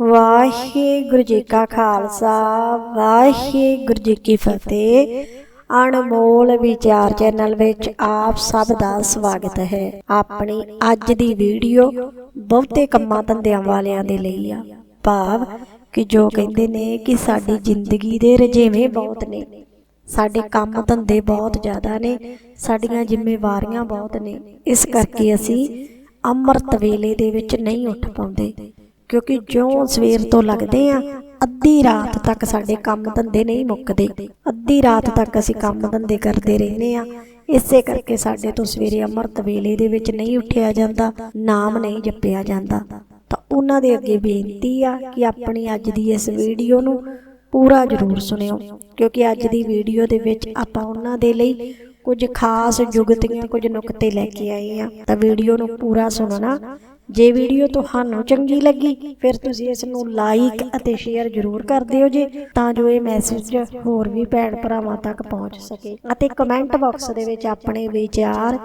ਵਾਹਿਗੁਰੂ ਜੀ ਕਾ ਖਾਲਸਾ, ਵਾਹਿਗੁਰੂ ਜੀ ਕੀ ਫਤਿਹ। ਅਣਮੋਲ ਵਿਚਾਰ ਚੈਨਲ ਵਿੱਚ ਆਪ ਸਭ ਦਾ ਸਵਾਗਤ ਹੈ। ਆਪਣੀ ਅੱਜ ਦੀ ਵੀਡੀਓ ਬਹੁਤੇ ਕੰਮਾਂ ਧੰਦਿਆਂ ਵਾਲਿਆਂ ਦੇ ਲਈ ਆ। ਭਾਵ ਕਿ ਜੋ ਕਹਿੰਦੇ ਨੇ ਕਿ ਸਾਡੀ ਜ਼ਿੰਦਗੀ ਦੇ ਰਜੇਵੇਂ ਬਹੁਤ ਨੇ। ਸਾਡੇ ਕੰਮ ਧੰਦੇ ਬਹੁਤ ਜ਼ਿਆਦਾ ਨੇ। ਸਾਡੀਆਂ ਜ਼ਿੰਮੇਵਾਰੀਆਂ ਬਹੁਤ ਨੇ। ਇਸ ਕਰਕੇ ਅਸੀਂ ਅੰਮ੍ਰਿਤ ਵੇਲੇ ਦੇ ਵਿੱਚ ਨਹੀਂ ਉੱਠ ਪਾਉਂਦੇ। ਕਿਉਂਕਿ ਜਿਉਂ ਸਵੇਰ ਤੋਂ ਲੱਗਦੇ ਆ ਅੱਧੀ ਰਾਤ ਤੱਕ ਸਾਡੇ ਕੰਮ ਧੰਦੇ ਨਹੀਂ ਮੁੱਕਦੇ। ਅੱਧੀ ਰਾਤ ਤੱਕ ਅਸੀਂ ਕੰਮ ਧੰਦੇ ਕਰਦੇ ਰਹਿੰਦੇ ਆ ਇਸੇ ਕਰਕੇ ਸਾਡੇ ਤੋਂ ਸਵੇਰੇ ਅੰਮ੍ਰਿਤ ਵੇਲੇ ਦੇ ਵਿੱਚ ਨਹੀਂ ਉੱਠਿਆ ਜਾਂਦਾ ਨਾਮ ਨਹੀਂ ਜਪਿਆ ਜਾਂਦਾ। ਤਾਂ ਉਹਨਾਂ ਦੇ ਅੱਗੇ ਬੇਨਤੀ ਆ ਕਿ ਆਪਣੀ ਅੱਜ ਦੀ ਇਸ ਵੀਡੀਓ ਨੂੰ ਪੂਰਾ ਜ਼ਰੂਰ ਸੁਣਿਓ ਕਿਉਂਕਿ ਅੱਜ ਦੀ ਵੀਡੀਓ ਦੇ ਵਿੱਚ ਆਪਾਂ ਉਹਨਾਂ ਦੇ ਲਈ ਕੁਝ ਖਾਸ ਜੁਗਤੀਆਂ ਕੁਝ ਨੁਕਤੇ ਲੈ ਕੇ ਆਏ ਆ ਤਾਂ ਵੀਡੀਓ ਨੂੰ ਪੂਰਾ ਸੁਣਨਾ ਜੇ ਵੀਡੀਓ ਤੁਹਾਨੂੰ ਚੰਗੀ ਲੱਗੀ, ਫਿਰ ਤੁਸੀਂ ਇਸ ਨੂੰ ਲਾਈਕ ਅਤੇ ਸ਼ੇਅਰ ਜ਼ਰੂਰ ਕਰ ਦਿਓ ਜੀ, ਤਾਂ ਜੋ ਇਹ ਮੈਸੇਜ ਹੋਰ ਵੀ ਭੈਣ ਭਰਾਵਾਂ ਤੱਕ ਪਹੁੰਚ ਸਕੇ ਅਤੇ ਕਮੈਂਟ ਬਾਕਸ ਦੇ ਵਿੱਚ ਆਪਣੇ ਵਿਚਾਰ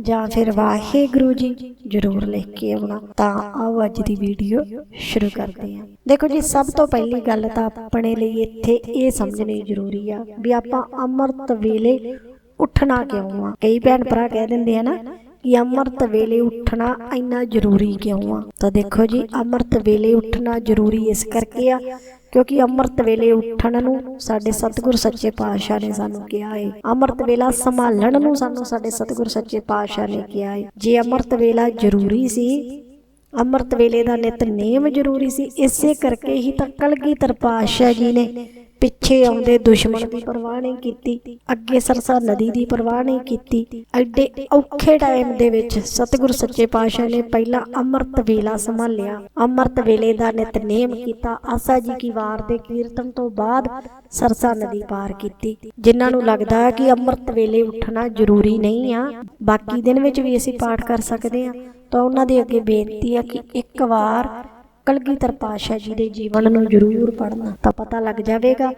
ਜਾਂ ਫਿਰ ਵਾਹਿਗੁਰੂ ਜੀ ਜ਼ਰੂਰ ਲਿਖ ਕੇ ਆਉਣਾ। ਤਾਂ ਆਓ ਅੱਜ ਦੀ ਵੀਡੀਓ ਸ਼ੁਰੂ ਕਰਦੇ ਹਾਂ। ਦੇਖੋ ਜੀ, ਸਭ ਤੋਂ ਪਹਿਲੀ ਗੱਲ ਤਾਂ ਆਪਣੇ ਲਈ ਇੱਥੇ ਇਹ ਸਮਝਣੀ ਜ਼ਰੂਰੀ ਆ ਵੀ ਆਪਾਂ ਅੰਮ੍ਰਿਤ ਵੇਲੇ ਉੱਠਣਾ ਕਿਉਂ ਆ? ਕਈ ਭੈਣ ਭਰਾ ਕਹਿ ਦਿੰਦੇ ਆ ਨਾ ਕਿ ਅੰਮ੍ਰਿਤ ਵੇਲੇ ਉੱਠਣਾ ਇੰਨਾ ਜ਼ਰੂਰੀ ਕਿਉਂ ਆ? ਤਾਂ ਦੇਖੋ ਜੀ, ਅੰਮ੍ਰਿਤ ਵੇਲੇ ਉੱਠਣਾ ਜ਼ਰੂਰੀ ਇਸ ਕਰਕੇ ਆ ਕਿਉਂਕਿ ਅੰਮ੍ਰਿਤ ਵੇਲੇ ਉੱਠਣ ਨੂੰ ਸਾਡੇ ਸਤਿਗੁਰ ਸੱਚੇ ਪਾਤਸ਼ਾਹ ਨੇ ਸਾਨੂੰ ਕਿਹਾ ਹੈ ਅੰਮ੍ਰਿਤ ਵੇਲਾ ਸੰਭਾਲਣ ਨੂੰ ਸਾਨੂੰ ਸਾਡੇ ਸਤਿਗੁਰ ਸੱਚੇ ਪਾਤਸ਼ਾਹ ਨੇ ਕਿਹਾ ਹੈ ਜੇ ਅੰਮ੍ਰਿਤ ਵੇਲਾ ਜ਼ਰੂਰੀ ਸੀ, ਅੰਮ੍ਰਿਤ ਵੇਲੇ ਦਾ ਨਿਤਨੇਮ ਜ਼ਰੂਰੀ ਸੀ, ਇਸੇ ਕਰਕੇ ਹੀ ਤਾਂ ਕਲਗੀਧਰ ਪਾਤਸ਼ਾਹ ਜੀ ਨੇ ਪਿੱਛੇ ਆਉਂਦੇ ਦੁਸ਼ਮਣ ਦੀ ਪਰਵਾਹ ਨਹੀਂ ਕੀਤੀ, ਅੱਗੇ ਸਰਸਾ ਨਦੀ ਦੀ ਪਰਵਾਹ ਨਹੀਂ ਕੀਤੀ। ਐਡੇ ਔਖੇ ਟਾਈਮ ਦੇ ਵਿੱਚ ਸਤਿਗੁਰ ਸੱਚੇ ਪਾਤਸ਼ਾਹ ਨੇ ਪਹਿਲਾਂ ਅੰਮ੍ਰਿਤ ਵੇਲਾ ਸੰਭਾਲਿਆ। ਅੰਮ੍ਰਿਤ ਵੇਲੇ ਦਾ ਨਿਤਨੇਮ ਕੀਤਾ। ਆਸਾ ਜੀ ਕੀ ਵਾਰ ਦੇ ਕੀਰਤਨ ਤੋਂ ਬਾਅਦ ਸਰਸਾ ਨਦੀ ਪਾਰ ਕੀਤੀ। ਜਿਨ੍ਹਾਂ ਨੂੰ ਲੱਗਦਾ ਹੈ ਕਿ ਅੰਮ੍ਰਿਤ ਵੇਲੇ ਉੱਠਣਾ ਜ਼ਰੂਰੀ ਨਹੀਂ ਆ, ਬਾਕੀ ਦਿਨ ਵਿੱਚ ਵੀ ਅਸੀਂ ਪਾਠ ਕਰ ਸਕਦੇ ਆ ਤਾਂ ਉਹਨਾਂ ਦੇ ਅੱਗੇ ਬੇਨਤੀ ਆ ਕਿ ਇੱਕ ਵਾਰ ਕਲਗੀਧਰ ਪਾਤਸ਼ਾਹ ਜੀ ਦੇ ਜੀਵਨ ਨੂੰ ਜ਼ਰੂਰ ਪੜ੍ਹਨਾ, ਤਾਂ ਪਤਾ ਲੱਗ ਜਾਵੇਗਾ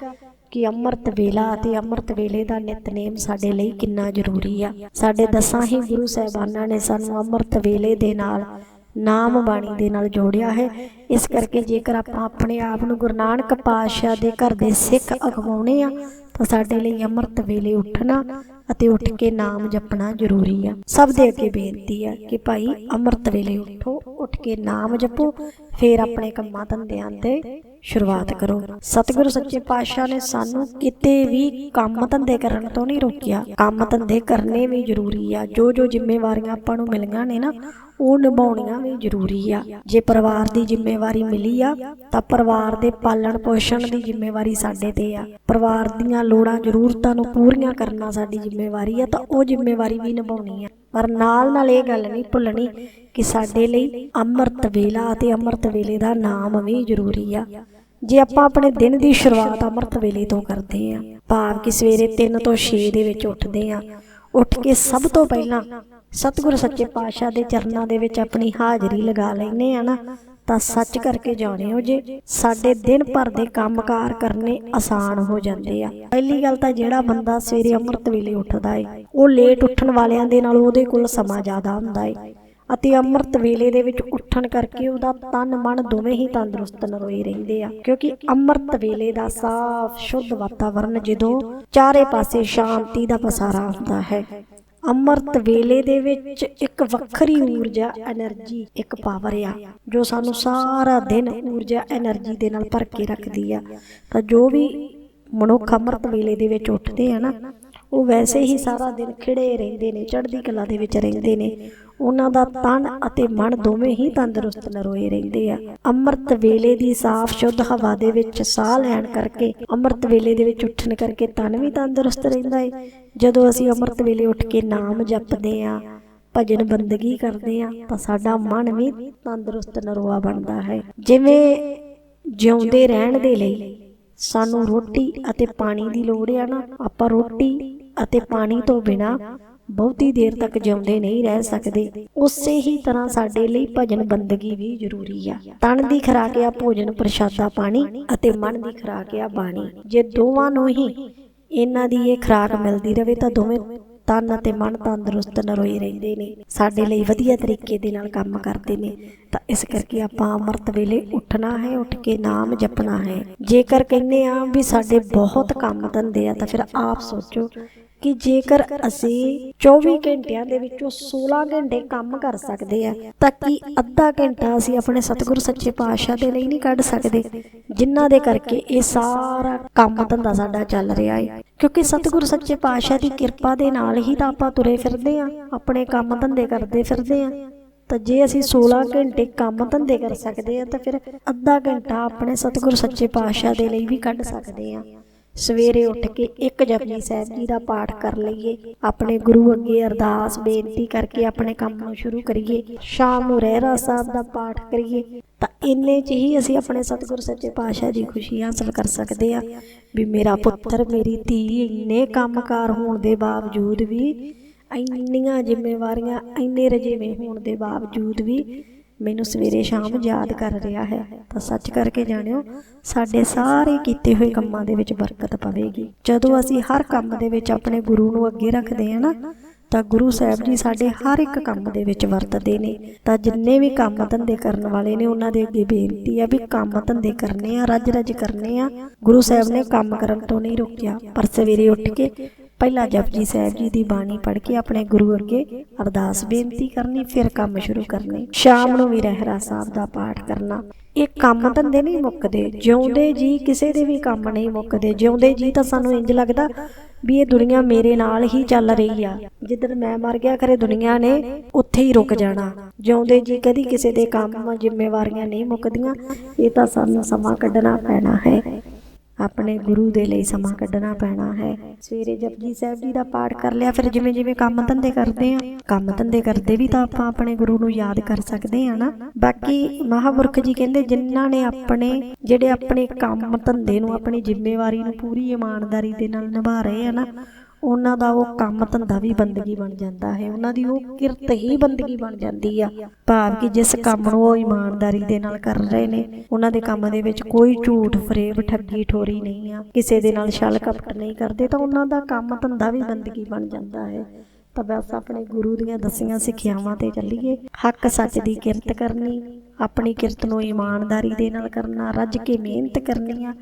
ਕਿ ਅੰਮ੍ਰਿਤ ਵੇਲਾ ਅਤੇ ਅੰਮ੍ਰਿਤ ਵੇਲੇ ਦਾ ਨਿਤਨੇਮ ਸਾਡੇ ਲਈ ਕਿੰਨਾ ਜ਼ਰੂਰੀ ਆ। ਸਾਡੇ ਦਸਾਂ ਹੀ ਗੁਰੂ ਸਾਹਿਬਾਨਾਂ ਨੇ ਸਾਨੂੰ ਅੰਮ੍ਰਿਤ ਵੇਲੇ ਦੇ ਨਾਲ ਨਾਮ ਬਾਣੀ ਦੇ ਨਾਲ ਜੋੜਿਆ ਹੈ। ਇਸ ਕਰਕੇ ਜੇਕਰ ਆਪਾਂ ਆਪਣੇ ਆਪ ਨੂੰ ਗੁਰੂ ਨਾਨਕ ਪਾਤਸ਼ਾਹ ਦੇ ਘਰ ਦੇ ਸਿੱਖ ਅਖਵਾਉਣੇ ਆ, ਤਾਂ ਸਾਡੇ ਲਈ ਅੰਮ੍ਰਿਤ ਵੇਲੇ ਉੱਠਣਾ ਅਤੇ ਉੱਠ ਕੇ ਨਾਮ ਜਪਣਾ ਜ਼ਰੂਰੀ ਆ। ਸਭ ਦੇ ਅੱਗੇ ਬੇਨਤੀ ਆ ਕਿ ਭਾਈ ਅੰਮ੍ਰਿਤ ਵੇਲੇ ਉੱਠੋ, ਉੱਠ ਕੇ ਨਾਮ ਜਪੋ, ਫੇਰ ਆਪਣੇ ਕੰਮਾਂ ਧੰਦਿਆਂ ਤੇ ਸ਼ੁਰੂਆਤ ਕਰੋ। ਸਤਿਗੁਰੂ ਸੱਚੇ ਪਾਤਸ਼ਾਹ ਨੇ ਸਾਨੂੰ ਕਿਤੇ ਵੀ ਕੰਮ ਧੰਦੇ ਕਰਨ ਤੋਂ ਨਹੀਂ ਰੋਕਿਆ। ਕੰਮ ਧੰਦੇ ਕਰਨੇ ਵੀ ਜ਼ਰੂਰੀ ਆ। ਜੋ ਜੋ ਜ਼ਿੰਮੇਵਾਰੀਆਂ ਆਪਾਂ ਨੂੰ ਮਿਲੀਆਂ ਨੇ ਨਾ, ਉਹ ਨਿਭਾਉਣੀਆਂ ਵੀ ਜ਼ਰੂਰੀ ਆ। ਜੇ ਪਰਿਵਾਰ ਦੀ ਜ਼ਿੰਮੇਵਾਰੀ ਮਿਲੀ ਆ, ਤਾਂ ਪਰਿਵਾਰ ਦੇ ਪਾਲਣ ਪੋਸ਼ਣ ਦੀ ਜ਼ਿੰਮੇਵਾਰੀ ਸਾਡੇ ਤੇ ਆ। ਪਰਿਵਾਰ ਦੀਆਂ ਲੋੜਾਂ, ਜ਼ਰੂਰਤਾਂ ਨੂੰ ਪੂਰੀਆਂ ਕਰਨਾ ਸਾਡੀ ਜ਼ਿੰਮੇਵਾਰੀ ਆ, ਤਾਂ ਉਹ ਜ਼ਿੰਮੇਵਾਰੀ ਵੀ ਨਿਭਾਉਣੀ ਆ। ਪਰ ਨਾਲ ਨਾਲ ਇਹ ਗੱਲ ਨਹੀਂ ਭੁੱਲਣੀ ਕਿ ਸਾਡੇ ਲਈ ਅੰਮ੍ਰਿਤ ਵੇਲਾ ਅਤੇ ਅੰਮ੍ਰਿਤ ਵੇਲੇ ਦਾ ਨਾਮ ਵੀ ਜ਼ਰੂਰੀ ਆ। ਜੇ ਆਪਾਂ ਆਪਣੇ ਦਿਨ ਦੀ ਸ਼ੁਰੂਆਤ ਅੰਮ੍ਰਿਤ ਵੇਲੇ ਤੋਂ ਕਰਦੇ ਆ, ਭਾਵ ਕਿ ਸਵੇਰੇ 3 ਤੋਂ 6 ਦੇ ਵਿੱਚ ਉੱਠਦੇ ਆ, ਉੱਠ ਕੇ ਸਭ ਤੋਂ ਪਹਿਲਾਂ ਸਤਿਗੁਰ ਸੱਚੇ ਪਾਤਸ਼ਾਹ ਦੇ ਚਰਨਾਂ ਦੇ ਵਿੱਚ ਆਪਣੀ ਹਾਜ਼ਰੀ ਲਗਾ ਲੈਨੇ ਆ ਨਾ ਤਾਂ ਸੱਚ ਕਰਕੇ ਜਾਣਿਓ ਜੇ ਸਾਡੇ ਦਿਨ ਭਰ ਦੇ ਕੰਮਕਾਰ ਕਰਨੇ ਆਸਾਨ ਹੋ ਜਾਂਦੇ ਆ। ਪਹਿਲੀ ਗੱਲ ਤਾਂ ਜਿਹੜਾ ਬੰਦਾ ਸਵੇਰੇ ਅੰਮ੍ਰਿਤ ਵੇਲੇ ਉੱਠਦਾ ਏ, ਉਹ ਲੇਟ ਉੱਠਣ ਵਾਲਿਆਂ ਦੇ ਨਾਲ ਉਹਦੇ ਕੋਲ ਸਮਾਂ ਜ਼ਿਆਦਾ ਹੁੰਦਾ ਏ ਅਤੇ ਅੰਮ੍ਰਿਤ ਵੇਲੇ ਦੇ ਵਿੱਚ ਉੱਠਣ ਕਰਕੇ ਉਹਦਾ ਤਨ ਮਨ ਦੋਵੇਂ ਹੀ ਤੰਦਰੁਸਤ ਨਰੋਏ ਰਹਿੰਦੇ ਆ। ਕਿਉਂਕਿ ਅੰਮ੍ਰਿਤ ਵੇਲੇ ਦਾ ਸਾਫ਼, ਸ਼ੁੱਧ ਵਾਤਾਵਰਨ ਜਦੋਂ ਚਾਰੇ ਪਾਸੇ ਸ਼ਾਂਤੀ ਦਾ ਪਸਾਰਾ ਹੁੰਦਾ ਹੈ ਅੰਮ੍ਰਿਤ ਵੇਲੇ ਦੇ ਵਿੱਚ ਇੱਕ ਵੱਖਰੀ ਊਰਜਾ એનર્ਜੀ ਇੱਕ ਪਾਵਰ ਆ, ਜੋ ਸਾਨੂੰ ਸਾਰਾ ਦਿਨ ਊਰਜਾ એનર્ਜੀ ਦੇ ਨਾਲ ਭਰ ਕੇ ਰੱਖਦੀ ਆ। ਤਾਂ ਜੋ ਵੀ ਮਨੁੱਖ ਅੰਮ੍ਰਿਤ ਵੇਲੇ ਦੇ ਵਿੱਚ ਉੱਠਦੇ ਆ ਨਾ, ਉਹ ਵੈਸੇ ਹੀ ਸਾਰਾ ਦਿਨ ਖਿੜੇ ਰਹਿੰਦੇ ਨੇ, ਚੜ੍ਹਦੀ ਕਲਾ ਦੇ ਵਿੱਚ ਰਹਿੰਦੇ ਨੇ। ਉਹਨਾਂ ਦਾ ਤਨ ਅਤੇ ਮਨ ਦੋਵੇਂ ਹੀ ਤੰਦਰੁਸਤ ਨਰੋਏ ਰਹਿੰਦੇ ਆ। ਅੰਮ੍ਰਿਤ ਵੇਲੇ ਦੀ ਸਾਫ਼, ਸ਼ੁੱਧ ਹਵਾ ਦੇ ਵਿੱਚ ਸਾਹ ਲੈਣ ਕਰਕੇ, ਅੰਮ੍ਰਿਤ ਵੇਲੇ ਦੇ ਵਿੱਚ ਉੱਠਣ ਕਰਕੇ ਤਨ ਵੀ ਤੰਦਰੁਸਤ ਰਹਿੰਦਾ ਹੈ ਜਦੋਂ ਅਸੀਂ ਅੰਮ੍ਰਿਤ ਵੇਲੇ ਉੱਠ ਕੇ ਨਾਮ ਜਪਦੇ ਆ, ਭਜਨ ਬੰਦਗੀ ਕਰਦੇ ਆ, ਤਾਂ ਸਾਡਾ ਮਨ ਵੀ ਤੰਦਰੁਸਤ ਨਰੋਆ ਬਣਦਾ ਹੈ। ਜਿਵੇਂ ਜਿਉਂਦੇ ਰਹਿਣ ਦੇ ਲਈ ਸਾਨੂੰ ਰੋਟੀ ਅਤੇ ਪਾਣੀ ਦੀ ਲੋੜ ਆ ਨਾ, ਆਪਾਂ ਰੋਟੀ ਅਤੇ ਪਾਣੀ ਤੋਂ ਬਿਨਾ ਬਹੁਤੀ ਦੇਰ ਤੱਕ ਜਿਉਂਦੇ ਨਹੀਂ ਰਹਿ ਸਕਦੇ। ਉਸੇ ਹੀ ਤਰ੍ਹਾਂ ਸਾਡੇ ਲਈ ਭਜਨ ਬੰਦਗੀ ਵੀ ਜ਼ਰੂਰੀ ਆ। ਤਨ ਦੀ ਖੁਰਾਕ ਆ ਭੋਜਨ ਪ੍ਰਸ਼ਾਦਾ ਪਾਣੀ ਅਤੇ ਮਨ ਦੀ ਖੁਰਾਕ ਆ ਬਾਣੀ। ਜੇ ਦੋਵਾਂ ਨੂੰ ਹੀ ਇਹਨਾਂ ਦੀ ਇਹ ਖੁਰਾਕ ਮਿਲਦੀ ਰਵੇ ਤਾਂ ਦੋਵੇਂ ਤਨ ਅਤੇ ਮਨ ਤੰਦਰੁਸਤ ਨਰੋਏ ਰਹਿੰਦੇ ਨੇ। ਸਾਡੇ ਲਈ ਵਧੀਆ ਤਰੀਕੇ ਦੇ ਨਾਲ ਕੰਮ ਕਰਦੇ ਨੇ। ਤਾਂ ਇਸ ਕਰਕੇ ਆਪਾਂ ਅੰਮ੍ਰਿਤ ਵੇਲੇ ਉੱਠਣਾ ਹੈ, ਉੱਠ ਕੇ ਨਾਮ ਜਪਣਾ ਹੈ। ਜੇਕਰ ਕਹਿੰਦੇ ਆ ਵੀ ਸਾਡੇ ਬਹੁਤ ਕੰਮ ਧੰਦੇ ਆ ਤਾਂ ਫਿਰ ਆਪ ਸੋਚੋ ਕਿ ਜੇਕਰ ਅਸੀਂ 24 ਘੰਟਿਆਂ ਦੇ ਵਿੱਚੋਂ 16 ਘੰਟੇ ਕੰਮ ਕਰ ਸਕਦੇ ਆ, ਤਾਂ ਕੀ ਅੱਧਾ ਘੰਟਾ ਅਸੀਂ ਆਪਣੇ ਸਤਿਗੁਰੂ ਸੱਚੇ ਪਾਤਸ਼ਾਹ ਦੇ ਲਈ ਨਹੀਂ ਕੱਢ ਸਕਦੇ? ਜਿਨ੍ਹਾਂ ਦੇ ਕਰਕੇ ਇਹ ਸਾਰਾ ਕੰਮ ਧੰਦਾ ਸਾਡਾ ਚੱਲ ਰਿਹਾ ਹੈ ਕਿਉਂਕਿ ਸਤਿਗੁਰੂ ਸੱਚੇ ਪਾਤਸ਼ਾਹ ਦੀ ਕਿਰਪਾ ਦੇ ਨਾਲ ਹੀ ਤਾਂ ਆਪਾਂ ਤੁਰੇ ਫਿਰਦੇ ਆ, ਆਪਣੇ ਕੰਮ ਧੰਦੇ ਕਰਦੇ ਫਿਰਦੇ ਆ। ਤਾਂ ਜੇ ਅਸੀਂ 16 ਘੰਟੇ ਕੰਮ ਧੰਦੇ ਕਰ ਸਕਦੇ ਆ, ਤਾਂ ਫਿਰ ਅੱਧਾ ਘੰਟਾ ਆਪਣੇ ਸਤਿਗੁਰ ਸੱਚੇ ਪਾਤਸ਼ਾਹ ਦੇ ਲਈ ਵੀ ਕੱਢ ਸਕਦੇ ਆ। ਸਵੇਰੇ ਉੱਠ ਕੇ ਇੱਕ ਜਪਜੀ ਸਾਹਿਬ ਜੀ ਦਾ ਪਾਠ ਕਰ ਲਈਏ। ਆਪਣੇ ਗੁਰੂ ਅੱਗੇ ਅਰਦਾਸ ਬੇਨਤੀ ਕਰਕੇ ਆਪਣੇ ਕੰਮ ਨੂੰ ਸ਼ੁਰੂ ਕਰੀਏ। ਸ਼ਾਮ ਨੂੰ ਰਹਿਰਾ ਸਾਹਿਬ ਦਾ ਪਾਠ ਕਰੀਏ। ਤਾਂ ਇੰਨੇ ਚ ਹੀ ਅਸੀਂ ਆਪਣੇ ਸਤਿਗੁਰ ਸੱਚੇ ਪਾਤਸ਼ਾਹ ਦੀ ਖੁਸ਼ੀ ਹਾਸਲ ਕਰ ਸਕਦੇ ਆ ਵੀ ਮੇਰਾ ਪੁੱਤਰ, ਮੇਰੀ ਧੀ ਇੰਨੇ ਕੰਮਕਾਰ ਹੋਣ ਦੇ ਬਾਵਜੂਦ ਵੀ, ਇੰਨੀਆਂ ਜ਼ਿੰਮੇਵਾਰੀਆਂ, ਇੰਨੇ ਰਜੇਵੇਂ ਹੋਣ ਦੇ ਬਾਵਜੂਦ ਵੀ ਮੈਨੂੰ ਸਵੇਰੇ ਸ਼ਾਮ ਯਾਦ ਕਰ ਰਿਹਾ ਹੈ। ਤਾਂ ਸੱਚ ਕਰਕੇ ਜਾਣਿਓ ਸਾਡੇ ਸਾਰੇ ਕੀਤੇ ਹੋਏ ਕੰਮਾਂ ਦੇ ਵਿੱਚ ਬਰਕਤ ਪਵੇਗੀ। ਜਦੋਂ ਅਸੀਂ ਹਰ ਕੰਮ ਦੇ ਵਿੱਚ ਆਪਣੇ ਗੁਰੂ ਨੂੰ ਅੱਗੇ ਰੱਖਦੇ ਹਾਂ ਨਾ ਤਾਂ ਗੁਰੂ ਸਾਹਿਬ ਜੀ ਸਾਡੇ ਹਰ ਇੱਕ ਕੰਮ ਦੇ ਵਿੱਚ ਵਰਤਦੇ ਨੇ। ਤਾਂ ਜਿੰਨੇ ਵੀ ਕੰਮ ਧੰਦੇ ਕਰਨ ਵਾਲੇ ਨੇ ਉਹਨਾਂ ਦੇ ਅੱਗੇ ਬੇਨਤੀ ਆ ਵੀ ਕੰਮ ਧੰਦੇ ਕਰਨੇ ਆ ਰੱਜ ਰੱਜ ਕਰਨੇ ਆ। ਗੁਰੂ ਸਾਹਿਬ ਨੇ ਕੰਮ ਕਰਨ ਤੋਂ ਨਹੀਂ ਰੋਕਿਆ ਪਰ ਸਵੇਰੇ ਉੱਠ ਕੇ ਪਹਿਲਾਂ ਜਪਜੀ ਸਾਹਿਬ ਜੀ ਦੀ ਬਾਣੀ ਪੜ੍ਹ ਕੇ ਆਪਣੇ ਗੁਰੂ ਅੱਗੇ ਅਰਦਾਸ ਬੇਨਤੀ ਕਰਨੀ, ਫਿਰ ਕੰਮ ਸ਼ੁਰੂ ਕਰਨੇ। ਸ਼ਾਮ ਨੂੰ ਵੀ ਰਹਿਰਾ ਸਾਹਿਬ ਦਾ ਪਾਠ ਕਰਨਾ। ਇਹ ਕੰਮ ਧੰਦੇ ਨਹੀਂ ਮੁੱਕਦੇ। ਜਿਉਂਦੇ ਜੀ ਕਿਸੇ ਦੇ ਵੀ ਕੰਮ ਨਹੀਂ ਮੁੱਕਦੇ। ਜਿਉਂਦੇ ਜੀ ਤਾਂ ਸਾਨੂੰ ਇੰਜ ਲੱਗਦਾ ਵੀ ਇਹ ਦੁਨੀਆ ਮੇਰੇ ਨਾਲ ਹੀ ਚੱਲ ਰਹੀ ਆ। ਜਿੱਦਣ ਮੈਂ ਮਰ ਗਿਆ, ਖਰੇ ਦੁਨੀਆ ਨੇ ਉੱਥੇ ਹੀ ਰੁਕ ਜਾਣਾ। ਜਿਉਂਦੇ ਜੀ ਕਦੀ ਕਿਸੇ ਦੇ ਕੰਮ ਜ਼ਿੰਮੇਵਾਰੀਆਂ ਨਹੀਂ ਮੁੱਕਦੀਆਂ। ਇਹ ਤਾਂ ਸਾਨੂੰ ਸਮਾਂ ਕੱਢਣਾ ਪੈਣਾ ਹੈ। ਆਪਣੇ ਗੁਰੂ ਦੇ ਲਈ ਸਮਾਂ ਕੱਢਣਾ ਪੈਣਾ ਹੈ। ਸਵੇਰੇ ਜਪਜੀ ਸਾਹਿਬ ਜੀ ਦਾ ਪਾਠ ਕਰ ਲਿਆ, ਫਿਰ ਜਿਵੇਂ ਜਿਵੇਂ ਕੰਮ ਧੰਦੇ ਕਰਦੇ ਆ, ਕੰਮ ਧੰਦੇ ਕਰਦੇ ਵੀ ਤਾਂ ਆਪਾਂ ਆਪਣੇ ਗੁਰੂ ਨੂੰ ਯਾਦ ਕਰ ਸਕਦੇ ਆ ਨਾ। ਬਾਕੀ ਮਹਾਪੁਰਖ ਜੀ ਕਹਿੰਦੇ, ਜਿਨ੍ਹਾਂ ਨੇ ਆਪਣੇ, ਜਿਹੜੇ ਆਪਣੇ ਕੰਮ ਧੰਦੇ ਨੂੰ, ਆਪਣੀ ਜ਼ਿੰਮੇਵਾਰੀ ਨੂੰ ਪੂਰੀ ਇਮਾਨਦਾਰੀ ਦੇ ਨਾਲ ਨਿਭਾ ਰਹੇ ਆ ਨਾ ਉਹਨਾਂ ਦਾ ਉਹ ਕੰਮ ਧੰਦਾ ਵੀ ਬੰਦਗੀ ਬਣ ਜਾਂਦਾ ਹੈ। ਉਹਨਾਂ ਦੀ ਉਹ ਕਿਰਤ ਹੀ ਬੰਦਗੀ ਬਣ ਜਾਂਦੀ ਆ। ਭਾਵ ਕਿ ਜਿਸ ਕੰਮ ਨੂੰ ਉਹ ਇਮਾਨਦਾਰੀ ਦੇ ਨਾਲ ਕਰ ਰਹੇ ਨੇ, ਉਹਨਾਂ ਦੇ ਕੰਮ ਦੇ ਵਿੱਚ ਕੋਈ ਝੂਠ, ਫਰੇਬ, ਠੱਗੀ, ਠੋਰੀ ਨਹੀਂ ਆ। ਕਿਸੇ ਦੇ ਨਾਲ ਛਲ ਕਪਟ ਨਹੀਂ ਕਰਦੇ ਤਾਂ ਉਹਨਾਂ ਦਾ ਕੰਮ ਧੰਦਾ ਵੀ ਬੰਦਗੀ ਬਣ ਜਾਂਦਾ ਹੈ। ਤਾਂ ਬਸ ਆਪਣੇ ਗੁਰੂ ਦੀਆਂ ਦਸੀਆਂ ਸਿੱਖਿਆਵਾਂ ਤੇ ਚੱਲੀਏ। ਹੱਕ ਸੱਚ ਦੀ ਕਿਰਤ ਕਰਨੀ, ਆਪਣੀ ਕਿਰਤ ਨੂੰ ਇਮਾਨਦਾਰੀ ਦੇ ਨਾਲ ਕਰਨਾ, ਰੱਜ ਕੇ ਮਿਹਨਤ ਕਰਨੀ ਆ।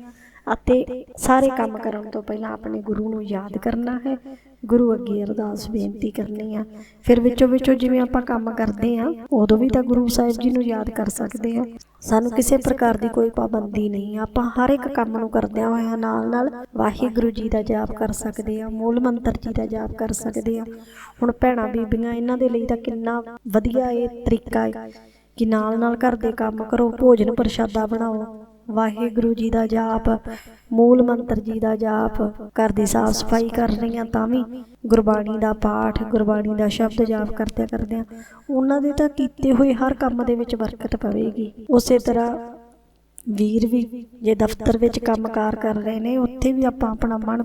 ਅਤੇ ਸਾਰੇ ਕੰਮ ਕਰਨ ਤੋਂ ਪਹਿਲਾਂ ਆਪਣੇ ਗੁਰੂ ਨੂੰ ਯਾਦ ਕਰਨਾ ਹੈ। ਗੁਰੂ ਅੱਗੇ ਅਰਦਾਸ ਬੇਨਤੀ ਕਰਨੀ ਆ। ਫਿਰ ਵਿੱਚੋਂ ਵਿੱਚੋਂ ਜਿਵੇਂ ਆਪਾਂ ਕੰਮ ਕਰਦੇ ਆ ਉਦੋਂ ਵੀ ਤਾਂ ਗੁਰੂ ਸਾਹਿਬ ਜੀ ਨੂੰ ਯਾਦ ਕਰ ਸਕਦੇ ਆ। ਸਾਨੂੰ ਕਿਸੇ ਪ੍ਰਕਾਰ ਦੀ ਕੋਈ ਪਾਬੰਦੀ ਨਹੀਂ ਆਪਾਂ ਹਰ ਇੱਕ ਕੰਮ ਨੂੰ ਕਰਦਿਆਂ ਹੋਇਆਂ ਨਾਲ ਨਾਲ ਵਾਹਿਗੁਰੂ ਜੀ ਦਾ ਜਾਪ ਕਰ ਸਕਦੇ ਆ ਮੂਲ ਮੰਤਰ ਜੀ ਦਾ ਜਾਪ ਕਰ ਸਕਦੇ ਆ। ਹੁਣ ਭੈਣਾਂ ਬੀਬੀਆਂ ਇਹਨਾਂ ਦੇ ਲਈ ਤਾਂ ਕਿੰਨਾ ਵਧੀਆ ਇਹ ਤਰੀਕਾ ਹੈ ਕਿ ਨਾਲ ਨਾਲ ਘਰ ਦੇ ਕੰਮ ਕਰੋ ਭੋਜਨ ਪ੍ਰਸ਼ਾਦਾ ਬਣਾਓ ਵਾਹਿਗੁਰੂ ਜੀ ਦਾ ਜਾਪ, ਮੂਲ ਮੰਤਰ ਜੀ ਦਾ ਜਾਪ, ਘਰ ਦੀ ਸਾਫ਼ ਸਫ਼ਾਈ ਕਰ ਰਹੀਆਂ ਤਾਂ ਵੀ ਗੁਰਬਾਣੀ ਦਾ ਪਾਠ, ਗੁਰਬਾਣੀ ਦਾ ਸ਼ਬਦ ਜਾਪ ਕਰਦਿਆਂ ਕਰਦਿਆਂ ਉਹਨਾਂ ਦੇ ਤਾਂ ਕੀਤੇ ਹੋਏ ਹਰ ਕੰਮ ਦੇ ਵਿੱਚ ਬਰਕਤ ਪਵੇਗੀ। ਉਸੇ ਤਰ੍ਹਾਂ ਵੀਰ ਵੀ ਜੇ ਦਫ਼ਤਰ ਵਿੱਚ ਕੰਮਕਾਰ ਕਰ ਰਹੇ ਨੇ, ਉੱਥੇ ਵੀ ਆਪਾਂ ਆਪਣਾ ਮਨ